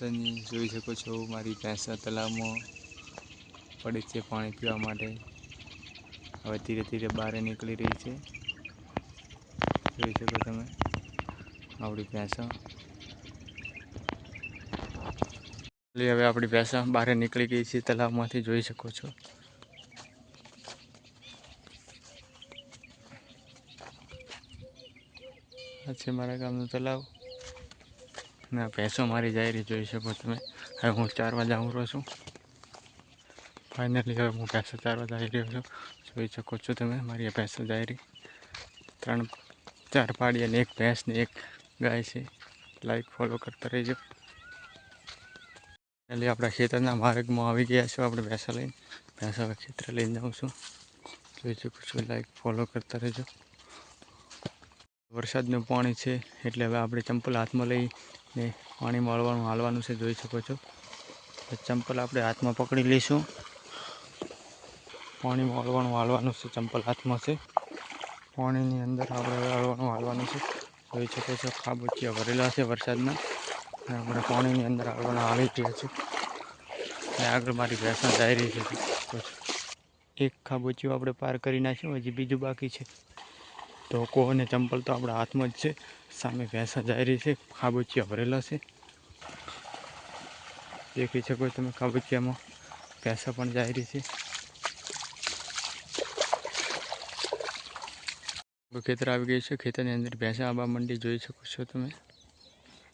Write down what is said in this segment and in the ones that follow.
તમે જોઈ શકો છો મારી ભેંસા તલાવમાં પડે છે પાણી પીવા માટે. હવે ધીરે ધીરે બહાર નીકળી રહી છે. જોઈ શકો તમે આપણી ભેંસા. હવે આપણી ભેંસા બહાર નીકળી ગઈ છે તલાવમાંથી, જોઈ શકો છો. આ છે મારા ગામનું તલાવ. ના, ભેંસો મારી જાય રહી જોઈ શકો તમે. હવે હું ચારવા જાઉં રહ્યો છું. ફાઇનલી હવે હું ભેંસો ચારવા જઈ રહ્યો છું. જોઈ શકો છો તમે, મારી ભેંસો જાય રહી ત્રણ, ચાર પાડી અને એક ભેંસ ને એક ગાય છે. લાઈક ફોલો કરતા રહેજો. એટલે આપણા ખેતરના માર્ગમાં આવી ગયા છો આપણે ભેંસો લઈને. ભેંસા હવે ખેતર લઈને જાઉં છું. જોઈ શકો છું લાઈક ફોલો કરતા રહેજો. વરસાદનું પાણી છે, એટલે હવે આપણે ચંપલ હાથમાં લઈને પાણી મળવાનું, હાલવાનું છે, જોઈ શકો છો. ચંપલ આપણે હાથમાં પકડી લઈશું. પાણી મળવાનું, હાલવાનું છે, ચંપલ હાથમાં છે. પાણીની અંદર આપણે હળવાનું હાલવાનું છે. જોઈ શકો છો, ખાબોચિયા ભરેલા છે વરસાદના. અને આપણે પાણીની અંદર હાલવાના આવી રહ્યા છે. અને આગળ મારી ભેંસમાં જઈ રહી છો. એક ખાબોચિયું આપણે પાર કરી નાખ્યું, હજી બીજું બાકી છે. ધોકો અને ચંપલ તો આપણા હાથમાં જ છે. સામે ભેંસા જઈ રહી છે. ખાબોચિયા ભરેલા છે. દેખી શકો તમે ખાબોચિયામાં ભેંસા પણ જઈ રહી છે. ખેતર આવી ગયું છે. ખેતરની અંદર ભેંસા આબા મંડી જોઈ શકો છો તમે.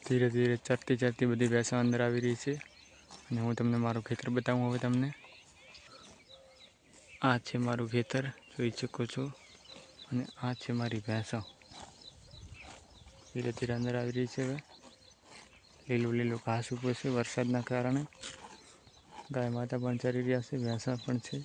ધીરે ધીરે ચરતી ચરતી બધી ભેંસા અંદર આવી રહી છે. અને હું તમને મારું ખેતર બતાવું હવે તમને. આ છે મારું ખેતર. જોઈ શકો છો. અને આ છે મારી ભેંસો. ધીરે ધીરે અંદર આવી રહી છે હવે. લીલું લીલું ઘાસ ઉપર છે વરસાદના કારણે. ગાય માતા પણ ચરી રહ્યા છે, ભેંસા પણ છે.